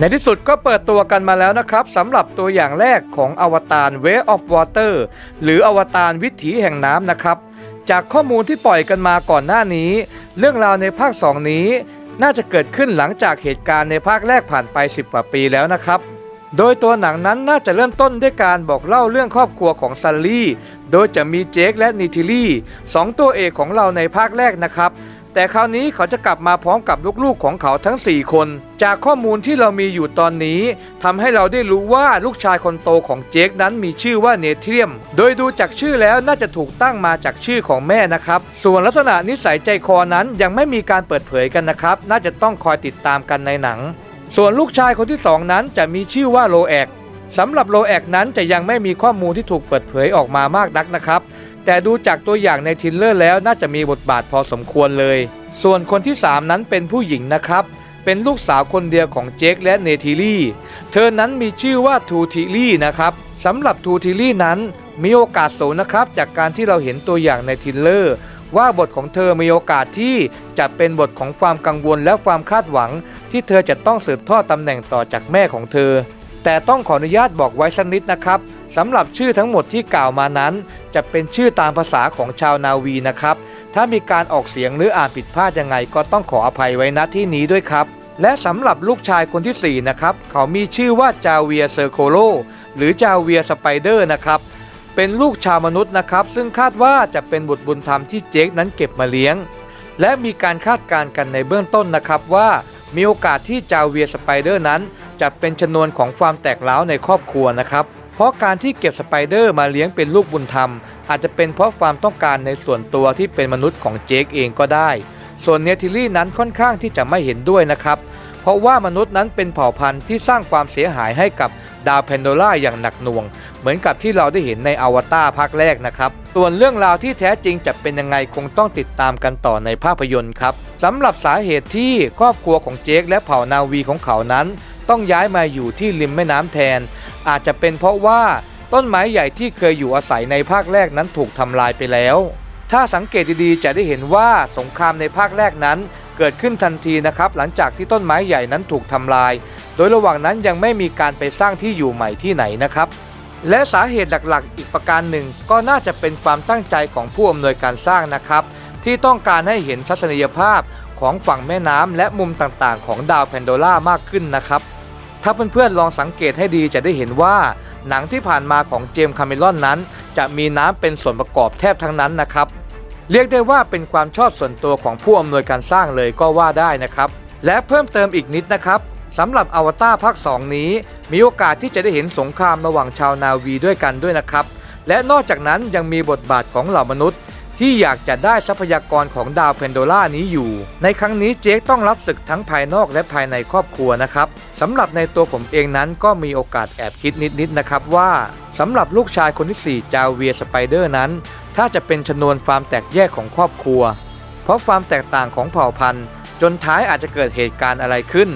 ในที่สุดก็เปิดตัวกันมาแล้วนะครับสำหรับตัวอย่างแรกของอวตาร Way of Water หรืออวตารวิถีแห่งน้ำนะครับ จากข้อมูลที่ปล่อยกันมาก่อนหน้านี้ เรื่องราวในภาค 2 นี้ น่าจะเกิดขึ้นหลังจากเหตุการณ์ในภาคแรกผ่านไป 10 กว่าปีแล้วนะครับ โดยตัวหนังนั้นน่าจะเริ่มต้นด้วยการบอกเล่าเรื่องครอบครัวของซันลี่ โดยจะมีเจคและนิทิลี่สองตัวเอกของเราในภาคแรกนะครับ แต่คราวนี้เขาจะกลับมาพร้อมกับลูกๆของเขาทั้ง 4 คน จากข้อมูลที่เรามีอยู่ตอนนี้ทำให้เราได้รู้ว่าลูกชายคนโตของเจคนั้นมีชื่อว่าเนเทียม โดยดูจากชื่อแล้วน่าจะถูกตั้งมาจากชื่อของแม่นะครับ ส่วนลักษณะนิสัยใจคอนั้นยังไม่มีการเปิดเผยกันนะครับ น่าจะต้องคอยติดตามกันในหนัง ส่วนลูกชายคนที่สองนั้นจะมีชื่อว่าโลแอกสำหรับโลแอกนั้นจะยังไม่มีข้อมูลที่ถูกเปิดเผยออกมามากนักนะครับ แต่ดูจากตัวอย่างในทินเลอร์แล้วน่าจะมีบทบาทพอสมควรเลย ส่วนคนที่ 3 นั้นเป็นผู้หญิงนะครับ เป็นลูกสาวคนเดียวของเจคและเนทิลี่เธอนั้นมีชื่อว่าทูทิลี่นะครับสำหรับทูทิลี่นั้นมีโอกาสสูงนะครับ จากการที่เราเห็นตัวอย่างในทินเลอร์ว่าบทของเธอมีโอกาสที่จะเป็นบทของความกังวลและความคาดหวัง ที่เธอจะต้องสืบทอดตำแหน่งต่อจากแม่ของเธอ แต่ต้องขออนุญาตบอกไว้สักนิดนะครับสำหรับชื่อทั้งหมดที่กล่าวมานั้น จะเป็นชื่อตามภาษาของชาวนาวีนะครับ ถ้ามีการออกเสียงหรืออ่านผิดพลาดยังไง ก็ต้องขออภัยไว้ณที่นี้ด้วยครับ และสำหรับลูกชายคนที่ 4 นะครับ เขามีชื่อว่าจาเวียเซอร์โคโลหรือจาเวียสไปเดอร์นะครับเป็นลูกชาวมนุษย์นะครับ ซึ่งคาดว่าจะเป็นบุตรบุญธรรมที่เจคนั้นเก็บมาเลี้ยง และมีการคาดการณ์กันในเบื้องต้นนะครับว่ามีโอกาสที่จาเวียสไปเดอร์นั้น จะเป็นชนวนของความแตกร้าวในครอบครัวนะครับ เพราะการที่เก็บสไปเดอร์มาเลี้ยงเป็นลูกบุญธรรม อาจจะเป็นเพราะความต้องการในส่วนตัวที่เป็นมนุษย์ของเจคเองก็ได้ ส่วนเนทิลี่นั้นค่อนข้างที่จะไม่เห็นด้วยนะครับ เพราะว่ามนุษย์นั้นเป็นเผ่าพันธุ์ที่สร้างความเสียหายให้กับดาวแพนโดล่าอย่างหนักหน่วง เหมือนกับที่เราได้เห็นในอวตารภาคแรกนะครับ ส่วนเรื่องราวที่แท้จริงจะเป็นยังไงคงต้องติดตามกันต่อในภาพยนตร์ครับสำหรับสาเหตุที่ครอบครัวของเจคและเผ่านาวีของเขานั้น ต้องย้ายมาอยู่ที่ริมแม่น้ำแทน อาจจะเป็นเพราะว่าต้นไม้ใหญ่ที่เคยอยู่อาศัยในภาคแรกนั้นถูกทำลายไปแล้ว ถ้าสังเกตดีๆจะได้เห็นว่าสงครามในภาคแรกนั้นเกิดขึ้นทันทีนะครับหลังจากที่ต้นไม้ใหญ่นั้นถูกทำลาย โดยระหว่างนั้นยังไม่มีการไปสร้างที่อยู่ใหม่ที่ไหนนะครับ และสาเหตุหลักๆ อีกประการหนึ่ง ก็น่าจะเป็นความตั้งใจของผู้อำนวยการสร้างนะครับ ที่ต้องการให้เห็นทัศนียภาพของฝั่งแม่น้ำและมุมต่างๆ ของดาวแพนโดล่ามากขึ้นนะครับ ถ้าเพื่อนๆลองสังเกตให้ดีจะได้เห็นว่า หนังที่ผ่านมาของเจมส์คาเมรอนนั้น จะมีน้ำเป็นส่วนประกอบแทบทั้งนั้นนะครับ เรียกได้ว่าเป็นความชอบส่วนตัวของผู้อำนวยการสร้างเลยก็ว่าได้นะครับ และเพิ่มเติมอีกนิดนะครับสำหรับอวตารภาค 2 นี้ มีโอกาสที่จะได้เห็นสงครามระหว่างชาวนาวีด้วยกันด้วยนะครับ และนอกจากนั้นยังมีบทบาทของเหล่ามนุษย์ ที่อยากจะได้ทรัพยากรของดาวเพนโดล่านี้อยู่ ในครั้งนี้เจคต้องรับศึกทั้งภายนอกและภายในครอบครัวนะครับสำหรับในตัวผมเองนั้นก็มีโอกาสแอบคิดนิดๆนะครับว่าสำหรับลูกชายคนที่ 4 จาเวียสไปเดอร์นั้น ถ้าจะเป็นชนวนความแตกแยกของครอบครัว เพราะความแตกต่างของเผ่าพันธุ์ จนท้ายอาจจะเกิดเหตุการณ์อะไรขึ้น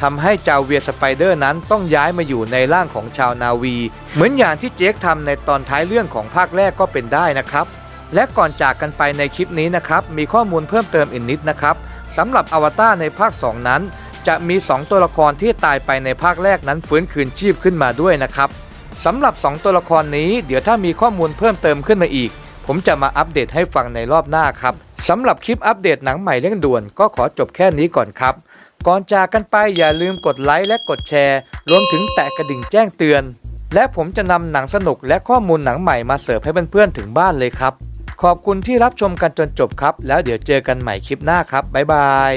ทำให้จาเวียสไปเดอร์นั้นต้องย้ายมาอยู่ในร่างของชาวนาวี เหมือนอย่างที่เจคทำในตอนท้ายเรื่องของภาคแรกก็เป็นได้นะครับ และก่อนจากกันไปในคลิปนี้นะครับมีข้อมูลเพิ่มเติมอีกนิดนะครับสำหรับอวตารในภาค 2 นั้น จะมี 2 ตัวละครที่ตายไปในภาคแรกนั้นฟื้นคืนชีพขึ้นมาด้วยนะครับสำหรับ 2 ตัวละครนี้เดี๋ยวถ้ามีข้อมูลเพิ่มเติมขึ้นมาอีก ผมจะมาอัปเดตให้ฟังในรอบหน้าครับสำหรับคลิปอัปเดตหนังใหม่เร่งด่วนก็ขอจบแค่นี้ก่อนครับ ก่อนจากกันไปอย่าลืมกดไลค์และกดแชร์ รวมถึงแตะกระดิ่งแจ้งเตือน และผมจะนำหนังสนุกและข้อมูลหนังใหม่มาเสิร์ฟให้เพื่อนๆถึงบ้านเลยครับ ขอบคุณที่รับชมกันจนจบครับ แล้วเดี๋ยวเจอกันใหม่คลิปหน้าครับ บ๊ายบาย